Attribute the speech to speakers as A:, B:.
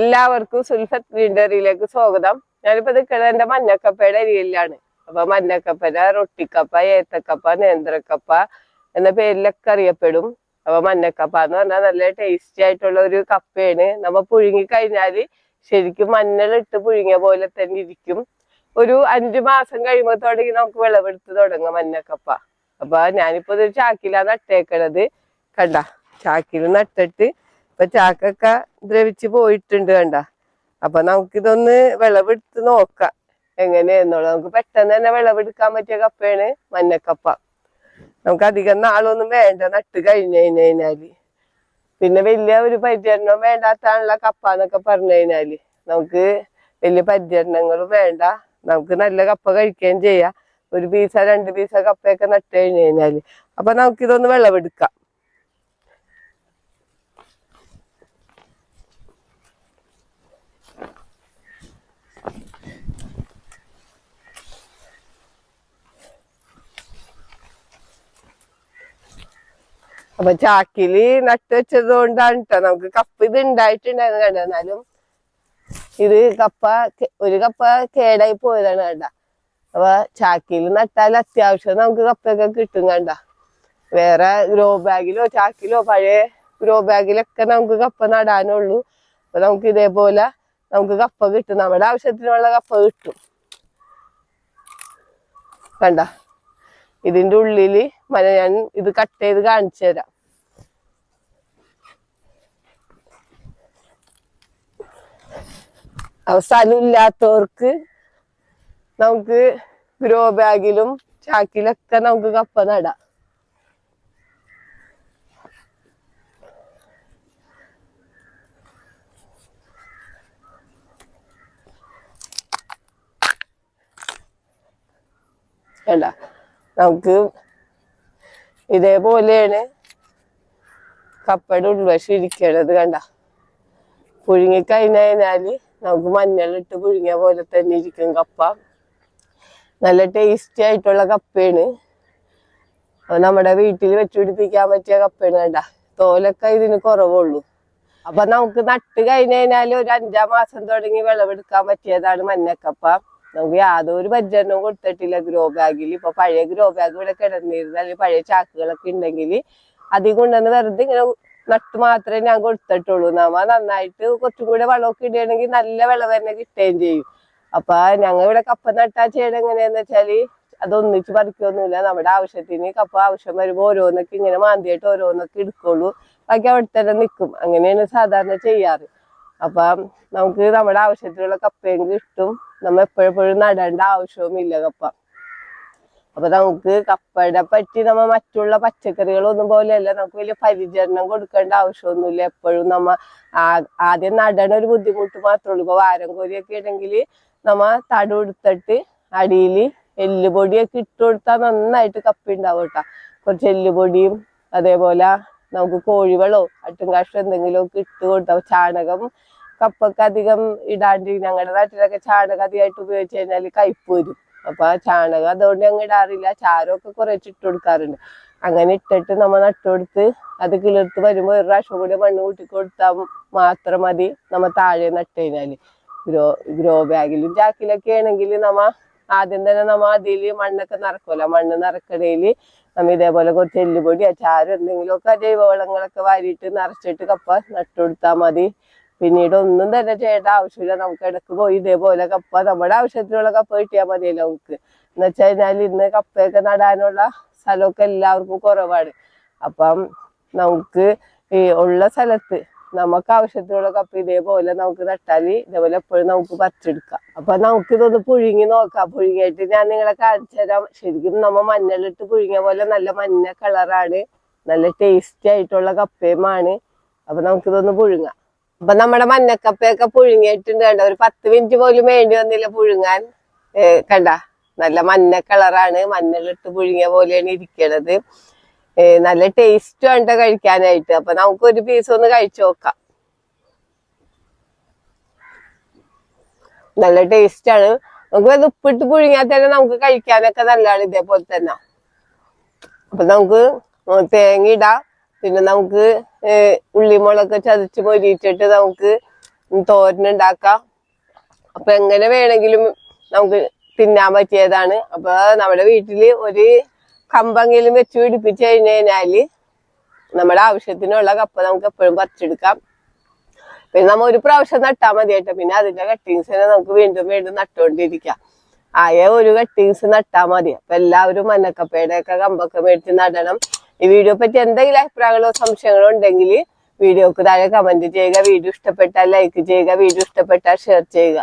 A: എല്ലാവർക്കും സുൽഫത്ത് ഗ്രീൻഡറിയിലേക്ക് സ്വാഗതം. ഞാനിപ്പോ നിൽക്കുന്നത് എന്റെ മഞ്ഞക്കപ്പയുടെ അരിയിലാണ് അപ്പൊ മഞ്ഞക്കപ്പന റൊട്ടിക്കപ്പ ഏത്തക്കപ്പ നേന്ത്രക്കപ്പ എന്ന പേരിലൊക്കെ അറിയപ്പെടും. അപ്പൊ മഞ്ഞക്കപ്പ എന്ന് പറഞ്ഞാൽ നല്ല ടേസ്റ്റി ആയിട്ടുള്ള ഒരു കപ്പയാണ്. നമ്മ പുഴുങ്ങി കഴിഞ്ഞാൽ ശരിക്കും മഞ്ഞളിട്ട് പുഴുങ്ങിയ പോലെ തന്നെ ഇരിക്കും. ഒരു അഞ്ചു മാസം കഴിയുമ്പോൾ തുടങ്ങി നമുക്ക് വിളവെടുത്ത് തുടങ്ങാം മഞ്ഞക്കപ്പ. അപ്പൊ ഞാനിപ്പോ ഇതൊരു ചാക്കിലാണ് നട്ടേക്കണത്. കണ്ട ചാക്കിൽ നട്ടിട്ട് ഇപ്പൊ ചാക്കൊക്കെ ദ്രവിച്ചു പോയിട്ടുണ്ട് കണ്ട. അപ്പൊ നമുക്കിതൊന്ന് വിളവെടുത്ത് നോക്കാം. എങ്ങനെയെന്നുള്ളത്. നമുക്ക് പെട്ടെന്ന് തന്നെ വിളവെടുക്കാൻ പറ്റിയ കപ്പയാണ് മഞ്ഞക്കപ്പ. നമുക്ക് അധികം നാളൊന്നും വേണ്ട നട്ട് കഴിഞ്ഞു കഴിഞ്ഞു കഴിഞ്ഞാൽ. പിന്നെ വലിയ ഒരു പരിചരണം വേണ്ടാത്താണുള്ള കപ്പ എന്നൊക്കെ പറഞ്ഞു കഴിഞ്ഞാൽ നമുക്ക് വലിയ പരിചരണങ്ങളും വേണ്ട. നമുക്ക് നല്ല കപ്പ കഴിക്കുകയും ചെയ്യാം. ഒരു പീസ രണ്ട് പീസ കപ്പയൊക്കെ നട്ട് കഴിഞ്ഞു കഴിഞ്ഞാൽ. അപ്പൊ നമുക്കിതൊന്ന് വിളവെടുക്കാം. അപ്പൊ ചാക്കിൽ നട്ട് വെച്ചത് കൊണ്ടാണ് കേട്ടോ നമുക്ക് കപ്പ ഇത് ഉണ്ടായിട്ടുണ്ടായിരുന്നു കണ്ട എന്നാലും ഇത് കപ്പ ഒരു കപ്പ കേടായി പോയതാണ് കണ്ട അപ്പൊ ചാക്കിൽ നട്ടാൽ അത്യാവശ്യം നമുക്ക് കപ്പയൊക്കെ കിട്ടും കണ്ട. വേറെ ഗ്രോ ബാഗിലോ ചാക്കിലോ പഴയ ഗ്രോ ബാഗിലൊക്കെ നമുക്ക് കപ്പ നടാനുള്ളൂ. അപ്പൊ നമുക്ക് ഇതേപോലെ നമുക്ക് കപ്പ കിട്ടും. നമ്മുടെ ആവശ്യത്തിനുള്ള കപ്പ കിട്ടും. കണ്ട? ഇതിന്റെ ഉള്ളിൽ മന ഞാൻ ഇത് കട്ട് ചെയ്ത് കാണിച്ചു തരാം. സ്ഥലമില്ലാത്തവർക്ക് നമുക്ക് ഗ്രോ ബാഗിലും ചാക്കിലൊക്കെ നമുക്ക് കപ്പ നടാം. നമുക്ക് ഇതേപോലെയാണ് കപ്പയുടെ ഉൾവശം ഇരിക്കണത് കണ്ട. പുഴുങ്ങിക്കഴിഞ്ഞാൽ നമുക്ക് മഞ്ഞളിട്ട് പുഴുങ്ങിയ പോലെ തന്നെ ഇരിക്കും കപ്പ. നല്ല ടേസ്റ്റി ആയിട്ടുള്ള കപ്പയാണ്. അത് നമ്മുടെ വീട്ടിൽ വെച്ചുപിടിപ്പിക്കാൻ പറ്റിയ കപ്പയാണ് വേണ്ട തോലൊക്കെ ഇതിന് കുറവുള്ളൂ. അപ്പൊ നമുക്ക് നട്ട് കഴിഞ്ഞ് കഴിഞ്ഞാൽ ഒരു അഞ്ചാം മാസം തുടങ്ങി വിളവെടുക്കാൻ പറ്റിയതാണ് മഞ്ഞക്കപ്പ. നമുക്ക് യാതൊരു പരിചരണവും കൊടുത്തിട്ടില്ല ഗ്രോ ബാഗിൽ ഇപ്പൊ പഴയ ഗ്രോ ബാഗ് ഇവിടെ കിടന്നിരുന്നാൽ പഴയ ചാക്കുകളൊക്കെ ഉണ്ടെങ്കിൽ അതിൽ കൊണ്ടുവന്ന് വെറുതെ ഇങ്ങനെ നട്ട് മാത്രമേ ഞാൻ കൊടുത്തിട്ടുള്ളൂ. നമ്മ നന്നായിട്ട് കുറച്ചും കൂടെ വളമൊക്കെ ഇടുകയാണെങ്കിൽ നല്ല വിളവ് തന്നെ കിട്ടുകയും ചെയ്യും. അപ്പൊ ഞങ്ങൾ ഇവിടെ കപ്പ നട്ടാ ചെയ്യണത് എങ്ങനെയാന്ന് വെച്ചാൽ അതൊന്നിച്ച് പറിക്കൊന്നുമില്ല. നമ്മുടെ ആവശ്യത്തിന് കപ്പ ആവശ്യം വരുമ്പോ ഓരോന്നൊക്കെ ഇങ്ങനെ മാന്തിയായിട്ട് ഓരോന്നൊക്കെ എടുക്കുള്ളൂ. ബാക്കി അവിടെ തന്നെ നിൽക്കും. അങ്ങനെയാണ് സാധാരണ ചെയ്യാറ്. അപ്പൊ നമുക്ക് നമ്മുടെ ആവശ്യത്തിനുള്ള കപ്പയും കിട്ടും. നമ്മ എപ്പോഴെപ്പോഴും നടേണ്ട ആവശ്യവുമില്ല കപ്പ. അപ്പൊ നമുക്ക് കപ്പയുടെ പറ്റി നമ്മ മറ്റുള്ള പച്ചക്കറികളൊന്നും പോലെയല്ല. നമുക്ക് വലിയ പരിചരണം കൊടുക്കേണ്ട ആവശ്യമൊന്നുമില്ല. എപ്പോഴും നമ്മ ആദ്യം നടണ ഒരു ബുദ്ധിമുട്ട് മാത്രമേ ഉള്ളൂ ഇപ്പൊ വാരം കോരിയൊക്കെ ഇടങ്കിൽ നമ്മ തടു എടുത്തിട്ട് അടിയിൽ എല്ലുപൊടിയൊക്കെ ഇട്ട് കൊടുത്താൽ നന്നായിട്ട് കപ്പ ഉണ്ടാവും കേട്ടോ. കുറച്ച് എല്ലുപൊടിയും അതേപോലെ നമുക്ക് കോഴിവളോ അട്ടുംകാഷ്ടം എന്തെങ്കിലും ഒക്കെ ഇട്ട് കൊടുത്താൽ ചാണകം കപ്പൊക്കെ അധികം ഇടാണ്ട് ഞങ്ങളുടെ നാട്ടിലൊക്കെ ചാണകം അധികമായിട്ട് ഉപയോഗിച്ച് കഴിഞ്ഞാൽ കയ്പ് വരും. അപ്പൊ ആ ചാണകം അതുകൊണ്ട് ഞങ്ങൾ ഇടാറില്ല. ചാരമൊക്കെ കുറച്ച് ഇട്ട് കൊടുക്കാറുണ്ട്. അങ്ങനെ ഇട്ടിട്ട് നമ്മ നട്ടുകൊടുത്ത് അത് കിളിർത്ത് വരുമ്പോൾ ഒരു പ്രാവശ്യം കൂടി മണ്ണ് കൂട്ടി കൊടുത്താൽ മാത്രം മതി നമ്മ താഴെ നട്ട് കഴിഞ്ഞാൽ. ഗ്രോ ഗ്രോ ബാഗിലും ചാക്കിലൊക്കെ ആണെങ്കിൽ നമ്മ ആദ്യം തന്നെ നമ്മ അതിൽ മണ്ണൊക്കെ നിറക്കുമല്ലോ മണ്ണ് നിറക്കണേൽ നമ്മ ഇതേപോലെ കുറച്ച് എല്ലുപൊടി ചാരം എന്തെങ്കിലുമൊക്കെ ജൈവവളങ്ങളൊക്കെ വാരിയിട്ട് നിറച്ചിട്ട് കപ്പ നട്ടുകൊടുത്താൽ മതി. പിന്നീട് ഒന്നും തന്നെ ചെയ്യേണ്ട ആവശ്യമില്ല. നമുക്ക് ഇടയ്ക്ക് പോയി ഇതേപോലെ കപ്പ നമ്മുടെ ആവശ്യത്തിനുള്ള കപ്പ കിട്ടിയാൽ മതിയല്ലോ നമുക്ക്. എന്ന് വെച്ച് കഴിഞ്ഞാൽ ഇന്ന് കപ്പയൊക്കെ നടാനുള്ള സ്ഥലമൊക്കെ എല്ലാവർക്കും കുറവാണ്. അപ്പം നമുക്ക് ഈ ഉള്ള സ്ഥലത്ത് നമുക്ക് ആവശ്യത്തിനുള്ള കപ്പ ഇതേപോലെ നമുക്ക് നട്ടാൽ ഇതേപോലെ എപ്പോഴും നമുക്ക് പറിച്ചെടുക്കാം. അപ്പൊ നമുക്ക് ഇതൊന്ന് പുഴുങ്ങി നോക്കാം. പുഴുങ്ങിയിട്ട് ഞാൻ നിങ്ങളെ കാണിച്ചു തരാം. ശരിക്കും നമ്മ മഞ്ഞളിട്ട് പുഴുങ്ങിയ പോലെ നല്ല മഞ്ഞ കളറാണ്. നല്ല ടേസ്റ്റി ആയിട്ടുള്ള കപ്പയുമാണ്. അപ്പൊ നമുക്കിതൊന്ന് പുഴുങ്ങാം. അപ്പൊ നമ്മുടെ മഞ്ഞക്കപ്പയൊക്കെ പുഴുങ്ങിയിട്ടുണ്ട് കണ്ട? ഒരു പത്ത് മിനിറ്റ് പോലും വേണ്ടി വന്നില്ല പുഴുങ്ങാൻ. കണ്ട? നല്ല മഞ്ഞ കളറാണ്. മഞ്ഞളിട്ട് പുഴുങ്ങിയ പോലെയാണ് ഇരിക്കണത്. നല്ല ടേസ്റ്റ് വേണ്ട കഴിക്കാനായിട്ട്. അപ്പൊ നമുക്ക് ഒരു പീസ് ഒന്ന് കഴിച്ചു നോക്കാം. നല്ല ടേസ്റ്റ് ആണ്. നമുക്ക് അത് ഉപ്പിട്ട് പുഴുങ്ങിയാൽ തന്നെ നമുക്ക് കഴിക്കാനൊക്കെ നല്ലതാണ് ഇതേപോലെ തന്നെ. അപ്പൊ നമുക്ക് തേങ്ങ ഇടാം. പിന്നെ നമുക്ക് ഉള്ളിമുളക് ചതച്ച് പൊരിയിട്ടിട്ട് നമുക്ക് തോരനുണ്ടാക്കാം അപ്പൊ എങ്ങനെ വേണമെങ്കിലും നമുക്ക് തിന്നാൻ പറ്റിയതാണ്. അപ്പൊ നമ്മുടെ വീട്ടിൽ ഒരു കമ്പെങ്കിലും വെച്ച് പിടിപ്പിച്ചു കഴിഞ്ഞു കഴിഞ്ഞാൽ നമ്മുടെ ആവശ്യത്തിനുള്ള കപ്പ നമുക്ക് എപ്പോഴും പറിച്ചെടുക്കാം. പിന്നെ നമ്മ ഒരു പ്രാവശ്യം നട്ടാൽ മതി കേട്ടോ പിന്നെ അതിന്റെ കട്ടിങ്സിനെ നമുക്ക് വീണ്ടും വീണ്ടും നട്ടുകൊണ്ടിരിക്കാം. ആയ ഒരു കട്ടിങ്സ് നട്ടാ മതി. അപ്പൊ എല്ലാവരും മഞ്ഞക്കപ്പയുടെ ഒക്കെ കമ്പൊക്കെ മേടിച്ച് നടണം. ഈ വീഡിയോ പറ്റി എന്തെങ്കിലും അഭിപ്രായങ്ങളോ സംശയങ്ങളോ ഉണ്ടെങ്കിൽ വീഡിയോക്ക് താഴെ കമന്റ് ചെയ്യുക. വീഡിയോ ഇഷ്ടപ്പെട്ടാൽ ലൈക്ക് ചെയ്യുക. വീഡിയോ ഇഷ്ടപ്പെട്ടാൽ ഷെയർ ചെയ്യുക.